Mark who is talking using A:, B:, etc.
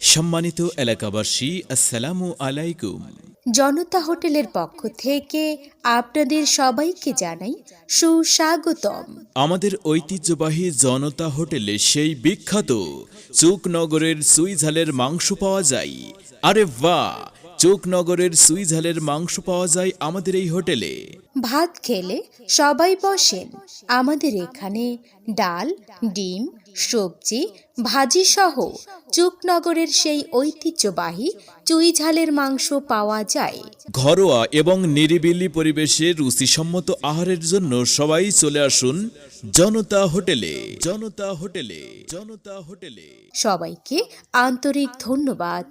A: সম্মানিত এলাকাবাসী আসসালামু আলাইকুম।
B: জনতা হোটেলের পক্ষ থেকে আপনাদের সবাইকে জানাই সুস্বাগতম।
A: আমাদের ঐতিহ্যবাহী জনতা হোটেলে সেই বিখ্যাত চুকনগরের সুইঝালের মাংস পাওয়া যায়। আরে বাহ! চুকনগরের সুইঝালের মাংস পাওয়া যায় আমাদের এই হোটেলে।
B: ভাত খেলে সবাই বসেন। আমাদের এখানে ডাল ডিম সবজি ভাজিসহ চুকনগরের সেই ঐতিহ্যবাহী চুইঝালের মাংস পাওয়া যায়।
A: ঘরোয়া এবং নিরিবিলি পরিবেশে রুচিসম্মত আহারের জন্য সবাই চলে আসুন জনতা হোটেলে। জনতা হোটেলে জনতা হোটেলে।
B: সবাইকে আন্তরিক ধন্যবাদ।